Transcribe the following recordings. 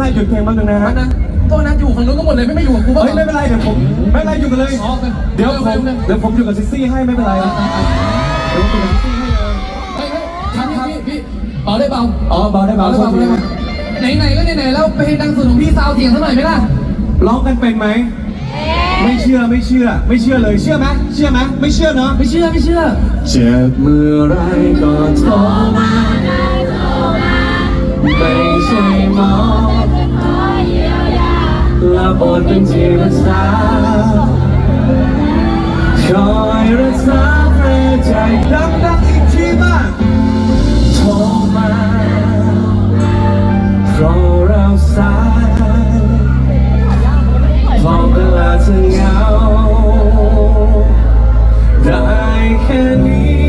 ป๊บนึงให้หยุดเพลงแป๊บนึงนะมัฮะนนะโทษนะอยู่ฝั่งนู้นก็หมดเลยไม่ไม่อยู่กับกูบ้างเฮ้ยไม่เป็นไรเดี๋ยวผมไม่เป็นไรอยู่กันเลย อ๋อเป็นเดี๋ยวผมโอเคโอเคเดี๋ยวผมอยู่กับซิซี่ให้ไม่เป็นไรเดี๋ยวผมอยู่กับซิซี่ให้เลยเฮ้ยเฮ้ยครับพี่พี่เบาได้เบาอ๋อเบาได้เบาเบาได้โทเบาษทีได้เบานะไหนๆก็ไหนๆแล้วเพลงดังสุดของพี่ซาวเสียงซะหน่อยไหมล่ะร้องกันเป็นไหมไม่เชื่อไม่เชื่อ ไม่เชื่อเลยเชื่อไหมเชื่อไหมไม่เชื่อเนาะไม่เชื่อไม่เชื่อเจ็บเมื่อไรก็โทรมาไม่ใช่หมอ และบทเป็นที่รึกษาคอยรักษาแผลใจดังๆอีกทีบ้างโทรมาเพราะเราสายพอเวลาจะเหงาได้แค่นี้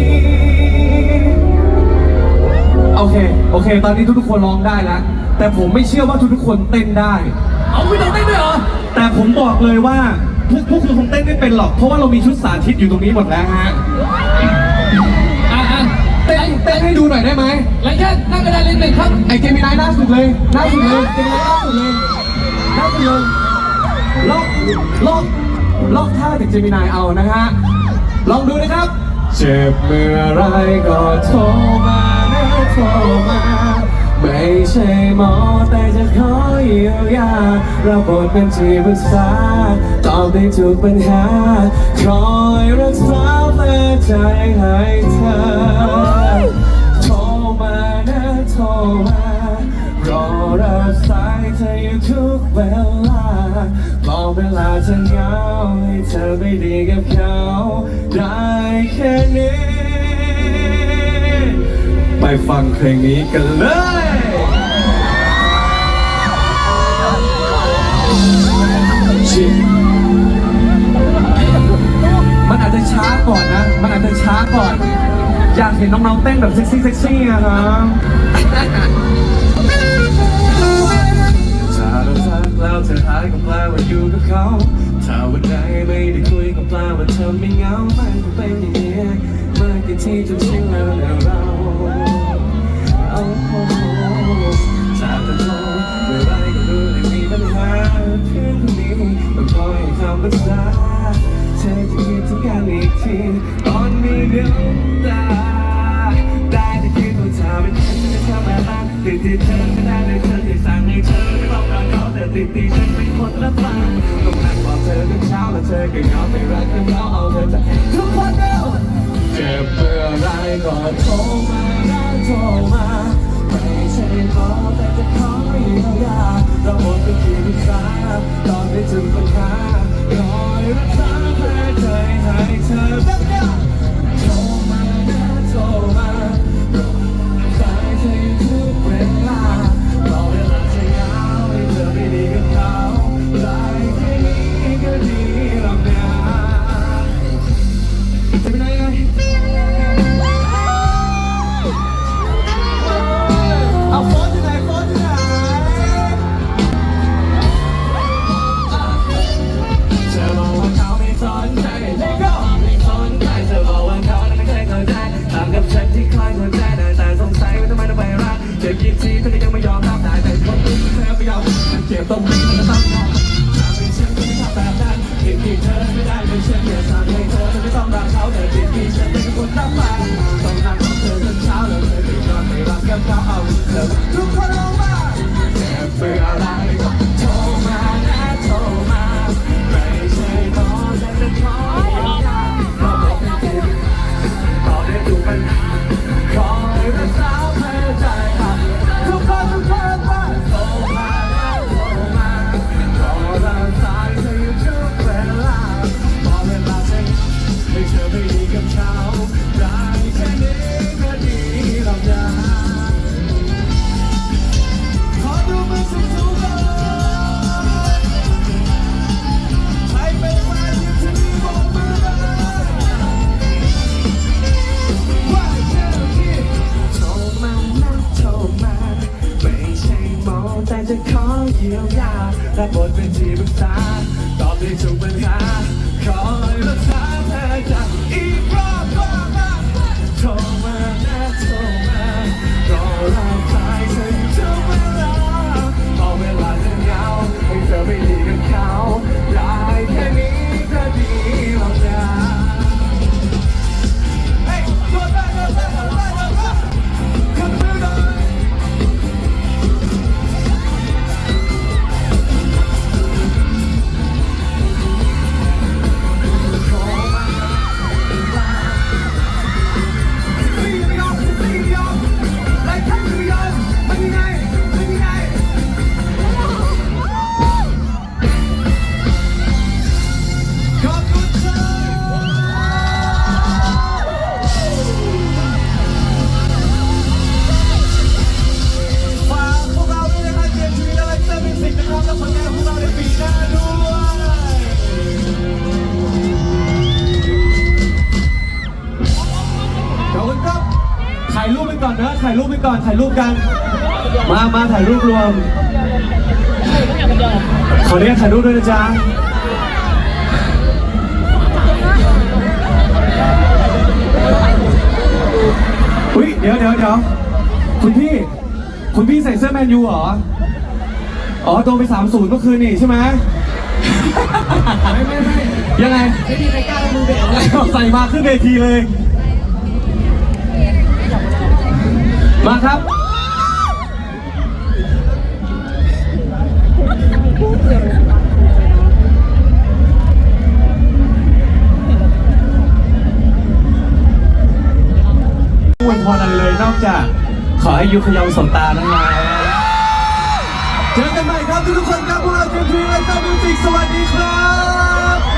โอเค โอเค ตอนนี้ทุกๆคนร้องได้แล้ว แต่ผมไม่เชื่อว่าทุกๆคนเต้นได้ เอาไม่ต้องเต้นด้วยเหรอ แต่ผมบอกเลยว่าพวกพวกคุณคงเต้นไม่เป็นหรอก เพราะว่าเรามีชุดสาธิตอยู่ตรงนี้หมดแล้วฮะอะอะเต้นเต้นให้ดูหน่อยได้ไหมไรแค่นั่งกระดานเล่นหนึ่งครับ ไอเจมินายหน้าสุดเลยหน้าสุดเลยเจมินายหน้าสุดเลยหน้าสุดเลยลอกลอกลอกท่าจากเจมินายเอานะฮะ ลองดูนะครับ เจ็บเมื่อไรก็โทรมานะโทรมา ไม่ใช่หมอแต่จะขอเยียวยาเราบทเป็นที่ปรึกษาตอบได้ทุกปัญหา คอยรักษาแผลใจให้เธอ โทรมานะโทรมารอรับสายเธออยู่ทุกเวลาบอกเวลาจะเหงาให้เธอไม่ดีกับเขา ได้แค่นี้ ฟังเพลงนี้กันเลยชิมันอาจจะช้าก่อนนะ มันอาจจะช้าก่อน อยากเห็นน้องๆเต้นแบบเซ็กซี่เซ็กซี่อะครับ ติดเธอไม่ได้เลยเธอที่สั่งให้เธอไม่ต้องการเขาแต่ติดที่ฉันเป็นคนละฟังต้องนั่งบอกเธอทุกเช้าแล้วเธอก็เหงาไม่รักกันแล้วเอาเธอจะทุกคนเดียวเจ็บเมื่อไรก็โทรมานโทรมาไม่ใช่หมอแต่จะขอเยียวยาเราหมดเป็นที่ปรึกษาตอนได้ถึงปัญหาคอยรักษาแผลใจให้เธอแบบเนี้ยโตอบ รูปกัน มามาถ่ายรูปรวมขออนุญาตถ่ายรูปด้วยนะจ๊ะอุ้ยเดี๋ยวเดี๋ยวเดี๋ยวคุณพี่ คุณพี่ใส่เสื้อแมนยูเหรอ อ๋อโดนไปสามศูนย์เมื่อคืนนี่ใช่ไหมไม่ไม่ไม่ยังไงไม่มีใครกล้าเอามือไปเอาเลยใส่มาขึ้นเวทีเลย มาครับ อวยพรอะไรเลยนอกจากขอให้ยุขยองสมตานะคะเจอกันใหม่ครับทุกๆคนครับพวกเราเจมทีและซามิวสิกสวัสดีครับ